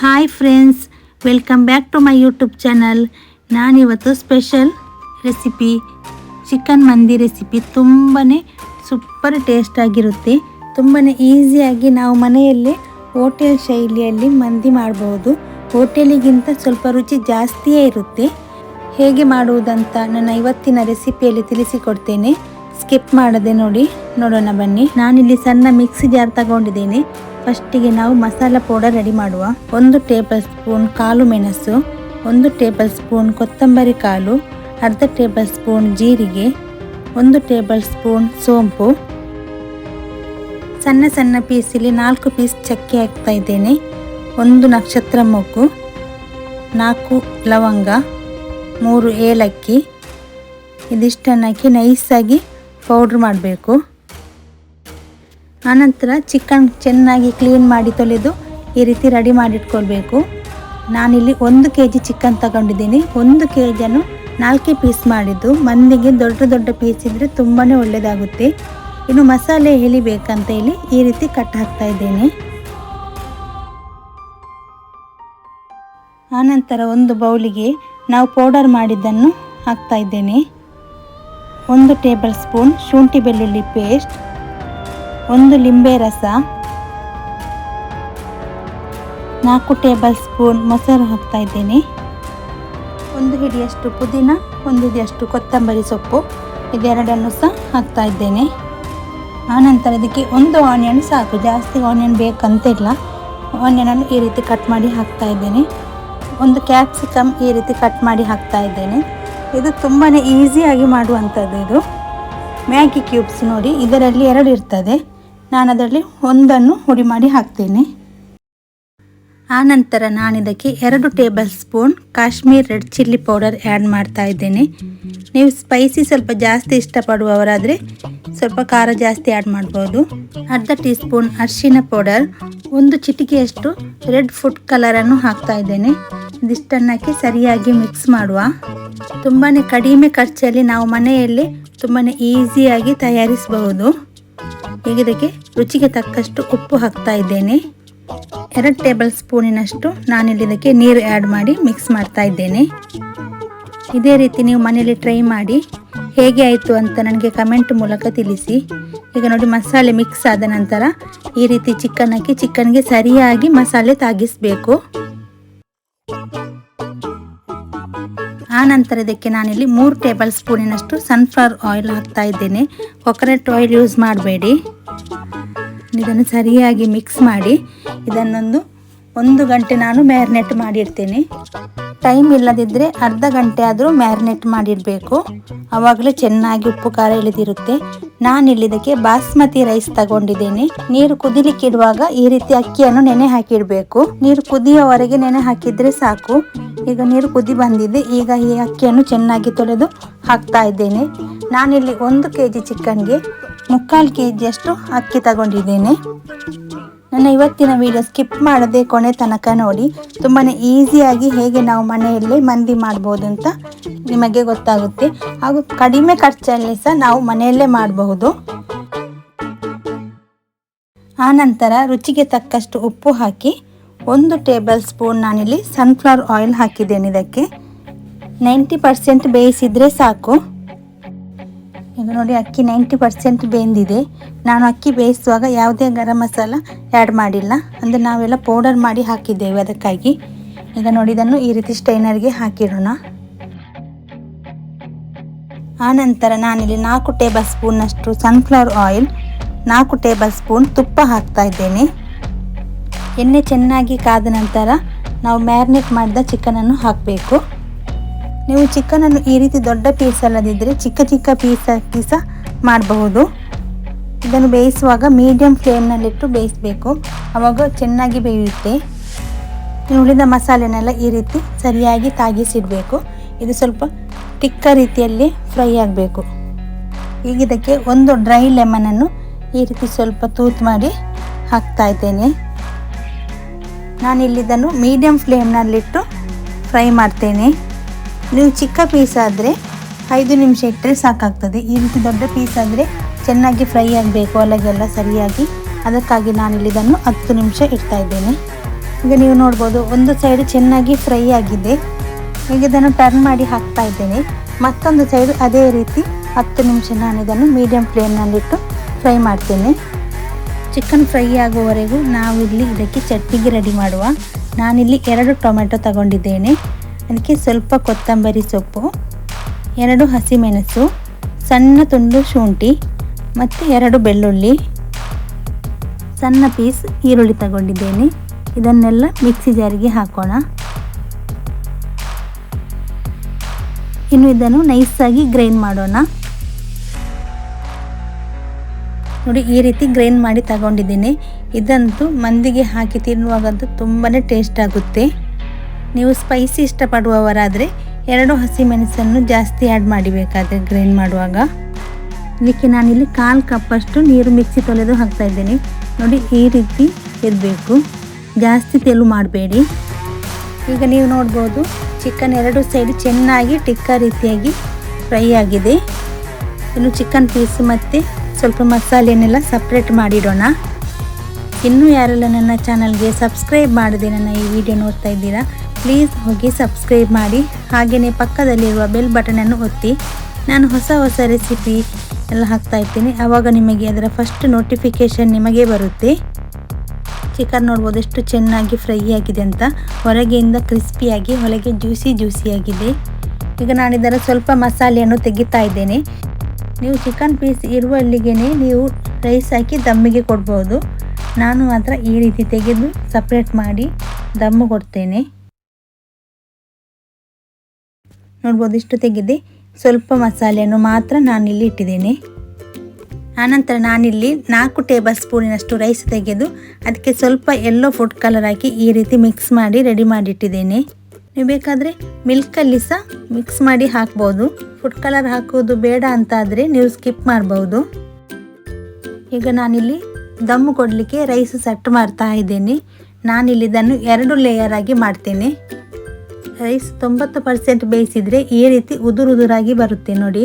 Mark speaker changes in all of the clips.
Speaker 1: Hi friends welcome back to my YouTube channel ನಾನಿವತ್ತು special recipe chicken mandi recipe ತುಂಬಾ super taste ಆಗಿರುತ್ತೆ. ತುಂಬಾ ಈಸಿಯಾಗಿ ನಾವು ಮನೆಯಲ್ಲೇ ಹೋಟೆಲ್ ಶೈಲಿಯಲ್ಲಿ ಮಂದಿ ಮಾಡ್ಬೋದು. ಹೋಟೆಲಿಗಿಂತ ಸ್ವಲ್ಪ ರುಚಿ ಜಾಸ್ತಿಯೇ ಇರುತ್ತೆ. ಹೇಗೆ ಮಾಡುವುದಂತ ನನ್ನ ಇವತ್ತಿನ ರೆಸಿಪಿಯಲ್ಲಿ ತಿಳಿಸಿಕೊಡ್ತೇನೆ. ಸ್ಕಿಪ್ ಮಾಡದೆ ನೋಡಿ. ನೋಡೋಣ ಬನ್ನಿ. ನಾನಿಲ್ಲಿ ಸಣ್ಣ ಮಿಕ್ಸಿ ಜಾರ್ ತಗೊಂಡಿದ್ದೀನಿ. ಫಸ್ಟಿಗೆ ನಾವು ಮಸಾಲ ಪೌಡರ್ ರೆಡಿ ಮಾಡುವ. ಒಂದು ಟೇಬಲ್ ಸ್ಪೂನ್ ಕಾಲು ಮೆಣಸು, ಒಂದು ಟೇಬಲ್ ಸ್ಪೂನ್ ಕೊತ್ತಂಬರಿ ಕಾಳು, ಅರ್ಧ ಟೇಬಲ್ ಸ್ಪೂನ್ ಜೀರಿಗೆ, ಒಂದು ಟೇಬಲ್ ಸ್ಪೂನ್ ಸೋಂಪು. ಸಣ್ಣ ಸಣ್ಣ ಪೀಸಲ್ಲಿ ನಾಲ್ಕು ಪೀಸ್ ಚಕ್ಕೆ ಹಾಕ್ತಾ ಇದ್ದೇನೆ. ಒಂದು ನಕ್ಷತ್ರ ಮೊಗ್ಗು ನಾಲ್ಕು ಲವಂಗ, ಮೂರು ಏಲಕ್ಕಿ. ಇದಿಷ್ಟನ್ನು ಹಾಕಿ ನೈಸಾಗಿ ಪೌಡ್ರ್ ಮಾಡಬೇಕು. ಆನಂತರ ಚಿಕನ್ ಚೆನ್ನಾಗಿ ಕ್ಲೀನ್ ಮಾಡಿ ತೊಳೆದು ಈ ರೀತಿ ರೆಡಿ ಮಾಡಿಟ್ಕೊಳ್ಬೇಕು. ನಾನಿಲ್ಲಿ ಒಂದು ಕೆ ಜಿ ಚಿಕನ್ ತಗೊಂಡಿದ್ದೀನಿ. ಒಂದು ಕೆ ಜಿಯನ್ನು ನಾಲ್ಕೇ ಪೀಸ್ ಮಾಡಿದ್ದು. ಮಂದಿಗೆ ದೊಡ್ಡ ದೊಡ್ಡ ಪೀಸ್ ಇದ್ದರೆ ತುಂಬಾ ಒಳ್ಳೆಯದಾಗುತ್ತೆ ಇನ್ನು ಮಸಾಲೆ ಎಳಿಬೇಕಂತ ಹೇಳಿ ಈ ರೀತಿ ಕಟ್ ಹಾಕ್ತಾ ಇದ್ದೇನೆ. ಆನಂತರ ಒಂದು ಬೌಲಿಗೆ ನಾವು ಪೌಡರ್ ಮಾಡಿದ್ದನ್ನು ಹಾಕ್ತಾ ಇದ್ದೇನೆ. ಒಂದು ಟೇಬಲ್ ಸ್ಪೂನ್ ಶುಂಠಿ ಬೆಳ್ಳುಳ್ಳಿ ಪೇಸ್ಟ್, ಒಂದು ಲಿಂಬೆ ರಸ, ನಾಲ್ಕು ಟೇಬಲ್ ಸ್ಪೂನ್ ಮೊಸರು ಹಾಕ್ತಾ ಇದ್ದೇನೆ. ಒಂದು ಹಿಡಿಯಷ್ಟು ಪುದೀನ, ಒಂದು ಹಿಡಿಯಷ್ಟು ಕೊತ್ತಂಬರಿ ಸೊಪ್ಪು, ಇದೆರಡನ್ನು ಸಹ ಹಾಕ್ತಾ ಇದ್ದೇನೆ. ಆನಂತರ ಇದಕ್ಕೆ ಒಂದು ಆನಿಯನ್ ಸಾಕು, ಜಾಸ್ತಿ ಆನಿಯನ್ ಬೇಕಂತಿಲ್ಲ. ಆನಿಯನನ್ನು ಈ ರೀತಿ ಕಟ್ ಮಾಡಿ ಹಾಕ್ತಾ ಇದ್ದೇನೆ. ಒಂದು ಕ್ಯಾಪ್ಸಿಕಮ್ ಈ ರೀತಿ ಕಟ್ ಮಾಡಿ ಹಾಕ್ತಾ ಇದ್ದೇನೆ. ಇದು ತುಂಬಾ ಈಸಿಯಾಗಿ ಮಾಡುವಂಥದ್ದು ಇದು. ಮ್ಯಾಗಿ ಕ್ಯೂಬ್ಸ್ ನೋಡಿ, ಇದರಲ್ಲಿ ಎರಡು ಇರ್ತದೆ. ನಾನು ಅದರಲ್ಲಿ ಒಂದನ್ನು ಹುಡಿ ಮಾಡಿ ಹಾಕ್ತೇನೆ. ಆನಂತರ ನಾನಿದಕ್ಕೆ ಎರಡು tablespoon Kashmir red chilli powder add ಮಾಡ್ತಾ ಇದ್ದೇನೆ. ನೀವು ಸ್ಪೈಸಿ ಸ್ವಲ್ಪ ಜಾಸ್ತಿ ಇಷ್ಟಪಡುವವರಾದರೆ ಸ್ವಲ್ಪ ಖಾರ ಜಾಸ್ತಿ ಆ್ಯಡ್ ಮಾಡ್ಬೋದು. ಅರ್ಧ ಟೀ ಸ್ಪೂನ್ ಅರಿಶಿನ ಪೌಡರ್, ಒಂದು ಚಿಟಿಕೆಯಷ್ಟು ರೆಡ್ ಫುಡ್ ಕಲರನ್ನು ಹಾಕ್ತಾ ಇದ್ದೇನೆ. ಇದಿಷ್ಟನ್ನು ಹಾಕಿ ಸರಿಯಾಗಿ ಮಿಕ್ಸ್ ಮಾಡುವ. ತುಂಬಾ ಕಡಿಮೆ ಖರ್ಚಲ್ಲಿ ನಾವು ಮನೆಯಲ್ಲಿ ತುಂಬಾ ಈಸಿಯಾಗಿ ತಯಾರಿಸಬಹುದು. ಈಗ ಇದಕ್ಕೆ ರುಚಿಗೆ ತಕ್ಕಷ್ಟು ಉಪ್ಪು ಹಾಕ್ತಾ ಇದ್ದೇನೆ. ಎರಡು ಟೇಬಲ್ ಸ್ಪೂನಿನಷ್ಟು ನಾನಿಲ್ಲಿ ಇದಕ್ಕೆ ನೀರು ಆ್ಯಡ್ ಮಾಡಿ ಮಿಕ್ಸ್ ಮಾಡ್ತಾ ಇದ್ದೇನೆ. ಇದೇ ರೀತಿ ನೀವು ಮನೆಯಲ್ಲಿ ಟ್ರೈ ಮಾಡಿ. ಹೇಗೆ ಆಯಿತು ಅಂತ ನನಗೆ ಕಮೆಂಟ್ ಮೂಲಕ ತಿಳಿಸಿ. ಈಗ ನೋಡಿ ಮಸಾಲೆ ಮಿಕ್ಸ್ ಆದ ನಂತರ ಈ ರೀತಿ ಚಿಕನ್ ಹಾಕಿ ಚಿಕನ್ಗೆ ಸರಿಯಾಗಿ ಮಸಾಲೆ ತಾಗಿಸಬೇಕು. ಆ ನಂತರ ಇದಕ್ಕೆ ನಾನಿಲ್ಲಿ ಮೂರು ಟೇಬಲ್ ಸ್ಪೂನಿನಷ್ಟು ಸನ್ಫ್ಲವರ್ ಆಯಿಲ್ ಹಾಕ್ತಾ ಇದ್ದೇನೆ. ಕೊಕೊನಟ್ ಆಯಿಲ್ ಯೂಸ್ ಮಾಡಬೇಡಿ. ಇದನ್ನು ಸರಿಯಾಗಿ ಮಿಕ್ಸ್ ಮಾಡಿ. ಇದನ್ನೊಂದು ಒಂದು ಗಂಟೆ ನಾನು ಮ್ಯಾರಿನೇಟ್ ಮಾಡಿಡ್ತೇನೆ ಟೈಮ್ ಇಲ್ಲದಿದ್ದರೆ ಅರ್ಧ ಗಂಟೆ ಆದರೂ ಮ್ಯಾರಿನೇಟ್ ಮಾಡಿಡಬೇಕು ಅವಾಗಲೇ ಚೆನ್ನಾಗಿ ಉಪ್ಪು ಖಾರ ಇಳಿದಿರುತ್ತೆ. ನಾನು ಇದಕ್ಕೆ ಬಾಸ್ಮತಿ ರೈಸ್ ತಗೊಂಡಿದ್ದೇನೆ. ನೀರು ಕುದಿಲಿಕ್ಕೆ ಇಡುವಾಗ ಈ ರೀತಿ ಅಕ್ಕಿಯನ್ನು ನೆನೆ ಹಾಕಿಡಬೇಕು. ನೀರು ಕುದಿಯೋವರೆಗೆ ನೆನೆ ಹಾಕಿದರೆ ಸಾಕು. ಈಗ ನೀರು ಕುದಿ ಬಂದಿದೆ. ಈಗ ಈ ಅಕ್ಕಿಯನ್ನು ಚೆನ್ನಾಗಿ ತೊಳೆದು ಹಾಕ್ತಾ ಇದ್ದೇನೆ. ನಾನಿಲ್ಲಿ ಒಂದು ಕೆ ಜಿ ಚಿಕನ್ಗೆ ಮುಕ್ಕಾಲು ಕೆ ಜಿಯಷ್ಟು ಅಕ್ಕಿ ತಗೊಂಡಿದ್ದೇನೆ. ನನ್ನ ಇವತ್ತಿನ ವಿಡಿಯೋ ಸ್ಕಿಪ್ ಮಾಡದೆ ಕೊನೆ ತನಕ ನೋಡಿ. ತುಂಬಾ ಈಸಿಯಾಗಿ ಹೇಗೆ ನಾವು ಮನೆಯಲ್ಲೇ ಮಂದಿ ಮಾಡ್ಬೋದು ಅಂತ ನಿಮಗೆ ಗೊತ್ತಾಗುತ್ತೆ. ಹಾಗೂ ಕಡಿಮೆ ಖರ್ಚಲ್ಲಿ ಸಹ ನಾವು ಮನೆಯಲ್ಲೇ ಮಾಡಬಹುದು. ಆನಂತರ ರುಚಿಗೆ ತಕ್ಕಷ್ಟು ಉಪ್ಪು ಹಾಕಿ, ಒಂದು ಟೇಬಲ್ ಸ್ಪೂನ್ ನಾನಿಲ್ಲಿ ಸನ್ಫ್ಲವರ್ ಆಯಿಲ್ ಹಾಕಿದ್ದೇನೆ ಇದಕ್ಕೆ. ನೈಂಟಿ ಪರ್ಸೆಂಟ್ ಬೇಯಿಸಿದರೆ ಸಾಕು. ನೋಡಿ ಅಕ್ಕಿ ನೈಂಟಿ ಪರ್ಸೆಂಟ್ ಬೆಂದಿದೆ. ನಾನು ಅಕ್ಕಿ ಬೇಯಿಸುವಾಗ ಯಾವುದೇ ಗರಂ ಮಸಾಲ ಆ್ಯಡ್ ಮಾಡಿಲ್ಲ. ಅಂದರೆ ನಾವೆಲ್ಲ ಪೌಡರ್ ಮಾಡಿ ಹಾಕಿದ್ದೇವೆ ಅದಕ್ಕಾಗಿ. ಈಗ ನೋಡಿ ಇದನ್ನು ಈ ರೀತಿ ಸ್ಟೈನರ್ಗೆ ಹಾಕಿರೋಣ ಆನಂತರ ನಾನಿಲ್ಲಿ ನಾಲ್ಕು ಟೇಬಲ್ ಸ್ಪೂನ್ನಷ್ಟು ಸನ್ಫ್ಲವರ್ ಆಯಿಲ್ ನಾಲ್ಕು ಟೇಬಲ್ ಸ್ಪೂನ್ ತುಪ್ಪ ಹಾಕ್ತಾ ಇದ್ದೇನೆ. ಎಣ್ಣೆ ಚೆನ್ನಾಗಿ ಕಾದ ನಂತರ ನಾವು ಮ್ಯಾರಿನೇಟ್ ಮಾಡಿದ ಚಿಕನನ್ನು ಹಾಕಬೇಕು. ನೀವು ಚಿಕನನ್ನು ಈ ರೀತಿ ದೊಡ್ಡ ಪೀಸ್ ಅಲ್ಲದಿದ್ದರೆ ಚಿಕ್ಕ ಚಿಕ್ಕ ಪೀಸ್ ಹಾಕಿ ಸಹ ಮಾಡಬಹುದು. ಇದನ್ನು ಬೇಯಿಸುವಾಗ ಮೀಡಿಯಮ್ ಫ್ಲೇಮ್ನಲ್ಲಿಟ್ಟು ಬೇಯಿಸಬೇಕು. ಆವಾಗ ಚೆನ್ನಾಗಿ ಬೇಯುತ್ತೆ. ಉಳಿದ ಮಸಾಲೆನೆಲ್ಲ ಈ ರೀತಿ ಸರಿಯಾಗಿ ತಾಗಿಸಿಡಬೇಕು. ಇದು ಸ್ವಲ್ಪ ತಿಕ್ಕ ರೀತಿಯಲ್ಲಿ ಫ್ರೈ ಆಗಬೇಕು. ಈಗ ಇದಕ್ಕೆ ಒಂದು ಡ್ರೈ ಲೆಮನನ್ನು ಈ ರೀತಿ ಸ್ವಲ್ಪ ತೂತು ಮಾಡಿ ಹಾಕ್ತಾ ಇದ್ದೇನೆ. ನಾನಿಲ್ಲಿದ್ದನ್ನು ಮೀಡಿಯಮ್ ಫ್ಲೇಮ್ನಲ್ಲಿಟ್ಟು ಫ್ರೈ ಮಾಡ್ತೇನೆ. ನೀವು ಚಿಕ್ಕ ಪೀಸ್ ಆದರೆ ಐದು ನಿಮಿಷ ಇಟ್ಟರೆ ಸಾಕಾಗ್ತದೆ. ಈ ರೀತಿ ದೊಡ್ಡ ಪೀಸ್ ಆದರೆ ಚೆನ್ನಾಗಿ ಫ್ರೈ ಆಗಬೇಕು ಅಲ್ಲಗೆಲ್ಲ ಸರಿಯಾಗಿ. ಅದಕ್ಕಾಗಿ ನಾನಿಲ್ಲಿ ಇದನ್ನು ಹತ್ತು ನಿಮಿಷ ಇಡ್ತಾ ಇದ್ದೇನೆ. ಈಗ ನೀವು ನೋಡ್ಬೋದು, ಒಂದು ಸೈಡ್ ಚೆನ್ನಾಗಿ ಫ್ರೈ ಆಗಿದೆ. ಈಗ ಇದನ್ನು ಟರ್ನ್ ಮಾಡಿ ಹಾಕ್ತಾ ಇದ್ದೇನೆ. ಮತ್ತೊಂದು ಸೈಡ್ ಅದೇ ರೀತಿ ಹತ್ತು ನಿಮಿಷ ನಾನು ಇದನ್ನು ಮೀಡಿಯಮ್ ಫ್ಲೇಮ್ನಲ್ಲಿಟ್ಟು ಫ್ರೈ ಮಾಡ್ತೇನೆ. ಚಿಕನ್ ಫ್ರೈ ಆಗುವವರೆಗೂ ನಾವಿಲ್ಲಿ ಇದಕ್ಕೆ ಚಟ್ನಿಗೆ ರೆಡಿ ಮಾಡುವ. ನಾನಿಲ್ಲಿ ಎರಡು ಟೊಮೆಟೊ ತಗೊಂಡಿದ್ದೇನೆ. ಅದಕ್ಕೆ ಸ್ವಲ್ಪ ಕೊತ್ತಂಬರಿ ಸೊಪ್ಪು, ಎರಡು ಹಸಿಮೆಣಸು, ಸಣ್ಣ ತುಂಡು ಶುಂಠಿ ಮತ್ತು ಎರಡು ಬೆಳ್ಳುಳ್ಳಿ. ಸಣ್ಣ ಪೀಸ್ ಈರುಳ್ಳಿ ತಗೊಂಡಿದ್ದೇನೆ. ಇದನ್ನೆಲ್ಲ ಮಿಕ್ಸಿ ಜಾರಿಗೆ ಹಾಕೋಣ. ಇನ್ನು ಇದನ್ನು ನೈಸಾಗಿ ಗ್ರೈಂಡ್ ಮಾಡೋಣ. ನೋಡಿ, ಈ ರೀತಿ ಗ್ರೈಂಡ್ ಮಾಡಿ ತಗೊಂಡಿದ್ದೀನಿ. ಇದಂತೂ ಮಂದಿಗೆ ಹಾಕಿ ತಿನ್ನುವಾಗಂತೂ ತುಂಬಾ ಟೇಸ್ಟ್ ಆಗುತ್ತೆ. ನೀವು ಸ್ಪೈಸಿ ಇಷ್ಟಪಡುವವರಾದರೆ ಎರಡು ಹಸಿಮೆಣಸನ್ನು ಜಾಸ್ತಿ ಆ್ಯಡ್ ಮಾಡಿಬೇಕಾದ್ರೆ ಗ್ರೈಂಡ್ ಮಾಡುವಾಗ. ಇದಕ್ಕೆ ನಾನಿಲ್ಲಿ ಕಾಲು ಕಪ್ಪಷ್ಟು ನೀರು ಮಿಕ್ಸಿ ತೊಳೆದು ಹಾಕ್ತಾ ಇದ್ದೇನೆ. ನೋಡಿ, ಈ ರೀತಿ ಇರಬೇಕು. ಜಾಸ್ತಿ ತೆಲು ಮಾಡಬೇಡಿ. ಈಗ ನೀವು ನೋಡ್ಬೋದು ಚಿಕನ್ ಎರಡು ಸೈಡ್ ಚೆನ್ನಾಗಿ ಟಿಕ್ಕ ರೀತಿಯಾಗಿ ಫ್ರೈ ಆಗಿದೆ. ಇನ್ನು ಚಿಕನ್ ಪೀಸ್ ಮತ್ತು ಸ್ವಲ್ಪ ಮಸಾಲೆಯನ್ನೆಲ್ಲ ಸಪ್ರೇಟ್ ಮಾಡಿಡೋಣ. ಇನ್ನೂ ಯಾರೆಲ್ಲ ನನ್ನ ಚಾನಲ್ಗೆ ಸಬ್ಸ್ಕ್ರೈಬ್ ಮಾಡಿದೆ ನನ್ನ ಈ ವಿಡಿಯೋ ನೋಡ್ತಾ ಇದ್ದೀರಾ ಪ್ಲೀಸ್ ಹೋಗಿ ಸಬ್ಸ್ಕ್ರೈಬ್ ಮಾಡಿ. ಹಾಗೆಯೇ ಪಕ್ಕದಲ್ಲಿರುವ ಬೆಲ್ ಬಟನನ್ನು ಒತ್ತಿ. ನಾನು ಹೊಸ ಹೊಸ ರೆಸಿಪಿ ಎಲ್ಲ ಹಾಕ್ತಾ ಇರ್ತೀನಿ. ಆವಾಗ ನಿಮಗೆ ಅದರ ಫಸ್ಟ್ ನೋಟಿಫಿಕೇಷನ್ ನಿಮಗೆ ಬರುತ್ತೆ. ಚಿಕನ್ ನೋಡ್ಬೋದು ಎಷ್ಟು ಚೆನ್ನಾಗಿ ಫ್ರೈ ಆಗಿದೆ ಅಂತ. ಹೊರಗೆಯಿಂದ ಕ್ರಿಸ್ಪಿಯಾಗಿ ಹೊರಗೆ ಜ್ಯೂಸಿ ಜ್ಯೂಸಿಯಾಗಿದೆ ಈಗ ನಾನು ಇದರ ಸ್ವಲ್ಪ ಮಸಾಲೆಯನ್ನು ತೆಗಿತಾ ಇದ್ದೇನೆ. ನೀವು ಚಿಕನ್ ಪೀಸ್ ಇರುವಲ್ಲಿಗೆ ನೀವು ರೈಸ್ ಹಾಕಿ ದಮ್ಮಿಗೆ ಕೊಡ್ಬೋದು. ನಾನು ಮಾತ್ರ ಈ ರೀತಿ ತೆಗೆದು ಸಪ್ರೇಟ್ ಮಾಡಿ ದಮ್ಮು ಕೊಡ್ತೇನೆ. ನೋಡ್ಬೋದು, ಇಷ್ಟು ತೆಗೆದೆ. ಸ್ವಲ್ಪ ಮಸಾಲೆಯನ್ನು ಮಾತ್ರ ನಾನಿಲ್ಲಿ ಇಟ್ಟಿದ್ದೇನೆ. ಆನಂತರ ನಾನಿಲ್ಲಿ ನಾಲ್ಕು ಟೇಬಲ್ ಸ್ಪೂನಿನಷ್ಟು ರೈಸ್ ತೆಗೆದು ಅದಕ್ಕೆ ಸ್ವಲ್ಪ ಎಲ್ಲೋ ಫುಡ್ ಕಲರ್ ಹಾಕಿ ಈ ರೀತಿ ಮಿಕ್ಸ್ ಮಾಡಿ ರೆಡಿ ಮಾಡಿಟ್ಟಿದ್ದೇನೆ. ನೀವು ಬೇಕಾದರೆ ಮಿಲ್ಕಲ್ಲಿ ಸಹ ಮಿಕ್ಸ್ ಮಾಡಿ ಹಾಕ್ಬೋದು. ಫುಡ್ ಕಲರ್ ಹಾಕೋದು ಬೇಡ ಅಂತ ಆದರೆ ನೀವು ಸ್ಕಿಪ್ ಮಾಡ್ಬೋದು. ಈಗ ನಾನಿಲ್ಲಿ ದಮ್ಮು ಕೊಡಲಿಕ್ಕೆ ರೈಸ್ ಸೆಟ್ ಮಾಡ್ತಾ ಇದ್ದೇನೆ. ನಾನಿಲ್ಲಿ ಇದನ್ನು ಎರಡು ಲೇಯರ್ ಆಗಿ ಮಾಡ್ತೇನೆ. ರೈಸ್ ತೊಂಬತ್ತು ಪರ್ಸೆಂಟ್ ಬೇಯಿಸಿದರೆ ಈ ರೀತಿ ಉದುರು ಉದುರಾಗಿ ಬರುತ್ತೆ ನೋಡಿ.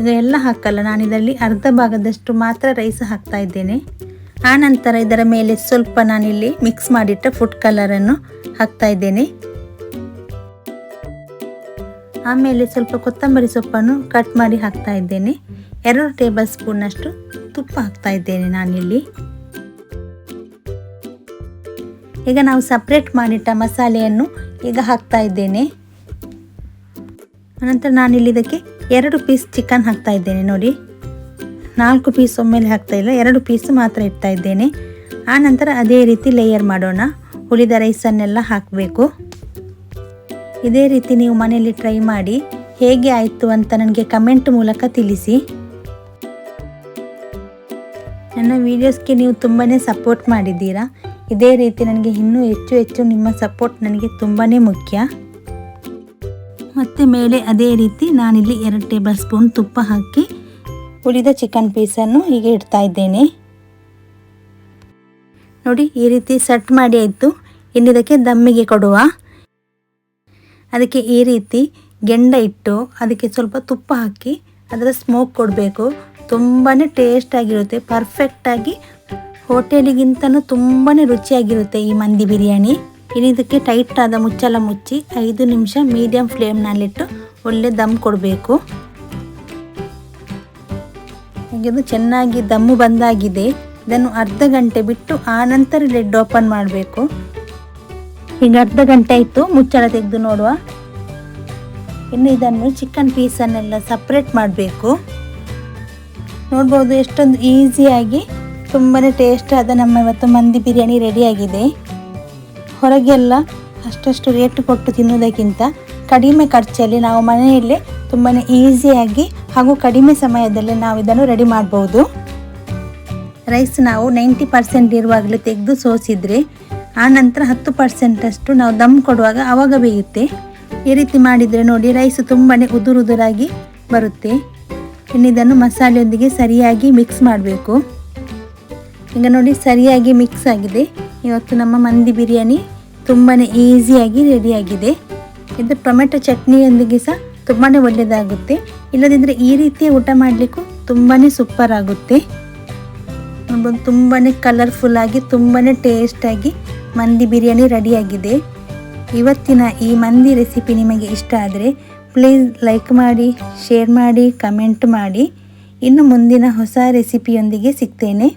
Speaker 1: ಇದೆಲ್ಲ ಎಲ್ಲ ಹಾಕಲ್ಲ, ನಾನು ಇದರಲ್ಲಿ ಅರ್ಧ ಭಾಗದಷ್ಟು ಮಾತ್ರ ರೈಸ್ ಹಾಕ್ತಾ ಇದ್ದೇನೆ. ಆನಂತರ ಇದರ ಮೇಲೆ ಸ್ವಲ್ಪ ನಾನಿಲ್ಲಿ ಮಿಕ್ಸ್ ಮಾಡಿಟ್ಟ ಫುಡ್ ಕಲರನ್ನು ಹಾಕ್ತಾ ಇದ್ದೇನೆ. ಆಮೇಲೆ ಸ್ವಲ್ಪ ಕೊತ್ತಂಬರಿ ಸೊಪ್ಪನ್ನು ಕಟ್ ಮಾಡಿ ಹಾಕ್ತಾ ಇದ್ದೇನೆ. ಎರಡು ಟೇಬಲ್ ಸ್ಪೂನ್ನಷ್ಟು ತುಪ್ಪ ಹಾಕ್ತಾ ಇದ್ದೇನೆ ನಾನಿಲ್ಲಿ. ಈಗ ನಾವು ಸಪ್ರೇಟ್ ಮಾಡಿಟ್ಟ ಮಸಾಲೆಯನ್ನು ಈಗ ಹಾಕ್ತಾ ಇದ್ದೇನೆ. ಅನಂತರ ನಾನಿಲ್ಲಿ ಇದಕ್ಕೆ ಎರಡು ಪೀಸ್ ಚಿಕನ್ ಹಾಕ್ತಾ ಇದ್ದೇನೆ ನೋಡಿ. ನಾಲ್ಕು ಪೀಸ್ ಒಮ್ಮೆಲೆ ಹಾಕ್ತಾ ಇಲ್ಲ, ಎರಡು ಪೀಸ್ ಮಾತ್ರ ಇಡ್ತಾ ಇದ್ದೇನೆ. ಆನಂತರ ನಂತರ ಅದೇ ರೀತಿ ಲೇಯರ್ ಮಾಡೋಣ. ಉಳಿದ ರೈಸನ್ನೆಲ್ಲ ಹಾಕಬೇಕು. ಇದೇ ರೀತಿ ನೀವು ಮನೆಯಲ್ಲಿ ಟ್ರೈ ಮಾಡಿ, ಹೇಗೆ ಆಯಿತು ಅಂತ ನನಗೆ ಕಮೆಂಟ್ ಮೂಲಕ ತಿಳಿಸಿ. ನನ್ನ ವೀಡಿಯೋಸ್ಗೆ ನೀವು ತುಂಬಾ ಸಪೋರ್ಟ್ ಮಾಡಿದ್ದೀರಾ. ಇದೇ ರೀತಿ ನನಗೆ ಇನ್ನೂ ಹೆಚ್ಚು ಹೆಚ್ಚು ನಿಮ್ಮ ಸಪೋರ್ಟ್ ನನಗೆ ತುಂಬಾ ಮುಖ್ಯ. ಮತ್ತು ಮೇಲೆ ಅದೇ ರೀತಿ ನಾನಿಲ್ಲಿ ಎರಡು ಟೇಬಲ್ ಸ್ಪೂನ್ ತುಪ್ಪ ಹಾಕಿ ಉಳಿದ ಚಿಕನ್ ಪೀಸನ್ನು ಹೀಗೆ ಇಡ್ತಾ ಇದ್ದೇನೆ. ನೋಡಿ, ಈ ರೀತಿ ಸೆಟ್ ಮಾಡಿ ಆಯಿತು. ಇನ್ನಿದಕ್ಕೆ ದಮ್ಮಿಗೆ ಕೊಡುವ. ಅದಕ್ಕೆ ಈ ರೀತಿ ಗೆಂಡ ಇಟ್ಟು ಅದಕ್ಕೆ ಸ್ವಲ್ಪ ತುಪ್ಪ ಹಾಕಿ ಅದರ ಸ್ಮೋಕ್ ಕೊಡಬೇಕು. ತುಂಬಾ ಟೇಸ್ಟಾಗಿರುತ್ತೆ ಪರ್ಫೆಕ್ಟಾಗಿ ಹೋಟೆಲಿಗಿಂತನೂ ತುಂಬಾ ರುಚಿಯಾಗಿರುತ್ತೆ ಈ ಮಂದಿ ಬಿರಿಯಾನಿ. ಇನ್ನು ಇದಕ್ಕೆ ಟೈಟ್ ಆದ ಮುಚ್ಚಲ ಮುಚ್ಚಿ ಐದು ನಿಮಿಷ ಮೀಡಿಯಂ ಫ್ಲೇಮ್ನಲ್ಲಿಟ್ಟು ಒಳ್ಳೆ ದಮ್ ಕೊಡಬೇಕು. ಇದು ಚೆನ್ನಾಗಿ ದಮ್ಮು ಬಂದಾಗಿದೆ. ಇದನ್ನು ಅರ್ಧ ಗಂಟೆ ಬಿಟ್ಟು ಆನಂತರ ಲೆಡ್ ಓಪನ್ ಮಾಡಬೇಕು. ಈಗ ಅರ್ಧ ಗಂಟೆ ಆಯಿತು ಮುಚ್ಚಳ ತೆಗೆದು ನೋಡುವ. ಇನ್ನು ಇದನ್ನು ಚಿಕನ್ ಪೀಸನ್ನೆಲ್ಲ ಸಪ್ರೇಟ್ ಮಾಡಬೇಕು. ನೋಡ್ಬೋದು ಎಷ್ಟೊಂದು ಈಸಿಯಾಗಿ ತುಂಬಾ ಟೇಸ್ಟ್ ಆದ ನಮ್ಮ ಇವತ್ತು ಮಂದಿ ಬಿರಿಯಾನಿ ರೆಡಿಯಾಗಿದೆ ಹೊರಗೆಲ್ಲ ಅಷ್ಟಷ್ಟು ರೇಟ್ ಕೊಟ್ಟು ತಿನ್ನೋದಕ್ಕಿಂತ ಕಡಿಮೆ ಖರ್ಚಲ್ಲಿ ನಾವು ಮನೆಯಲ್ಲೇ ತುಂಬಾ ಈಸಿಯಾಗಿ ಹಾಗೂ ಕಡಿಮೆ ಸಮಯದಲ್ಲಿ ನಾವು ಇದನ್ನು ರೆಡಿ ಮಾಡ್ಬೋದು. ರೈಸ್ ನಾವು ನೈಂಟಿ ಪರ್ಸೆಂಟ್ ಇರುವಾಗಲೇ ತೆಗೆದು ಸೋಸಿದರೆ ಆ ನಂತರ ಹತ್ತು ಪರ್ಸೆಂಟಷ್ಟು ನಾವು ದಮ್ ಕೊಡುವಾಗ ಆವಾಗ ಬೇಯುತ್ತೆ. ಈ ರೀತಿ ಮಾಡಿದರೆ ನೋಡಿ ರೈಸ್ ತುಂಬಾ ಉದುರುದುರಾಗಿ ಬರುತ್ತೆ. ಇನ್ನು ಇದನ್ನು ಮಸಾಲೆಯೊಂದಿಗೆ ಸರಿಯಾಗಿ ಮಿಕ್ಸ್ ಮಾಡಬೇಕು. ಈಗ ನೋಡಿ ಸರಿಯಾಗಿ ಮಿಕ್ಸ್ ಆಗಿದೆ. ಇವತ್ತು ನಮ್ಮ ಮಂದಿ ಬಿರಿಯಾನಿ ತುಂಬಾ ಈಸಿಯಾಗಿ ರೆಡಿಯಾಗಿದೆ ಇದು ಟೊಮೆಟೊ ಚಟ್ನಿಯೊಂದಿಗೆ ಸಹ ತುಂಬಾ ಒಳ್ಳೆಯದಾಗುತ್ತೆ ಇಲ್ಲದಿದ್ದರೆ ಈ ರೀತಿ ಊಟ ಮಾಡಲಿಕ್ಕೂ ತುಂಬಾ ಸೂಪರ್ ಆಗುತ್ತೆ. ತುಂಬಾ ಕಲರ್ಫುಲ್ಲಾಗಿ ತುಂಬಾ ಟೇಸ್ಟಾಗಿ ಮಂದಿ ಬಿರಿಯಾನಿ ರೆಡಿಯಾಗಿದೆ ಇವತ್ತಿನ ಈ ಮಂದಿ ರೆಸಿಪಿ ನಿಮಗೆ ಇಷ್ಟ ಆದರೆ ಪ್ಲೀಸ್ ಲೈಕ್ ಮಾಡಿ ಶೇರ್ ಮಾಡಿ ಕಮೆಂಟ್ ಮಾಡಿ. ಇನ್ನು ಮುಂದಿನ ಹೊಸ ರೆಸಿಪಿಯೊಂದಿಗೆ ಸಿಗ್ತೇನೆ.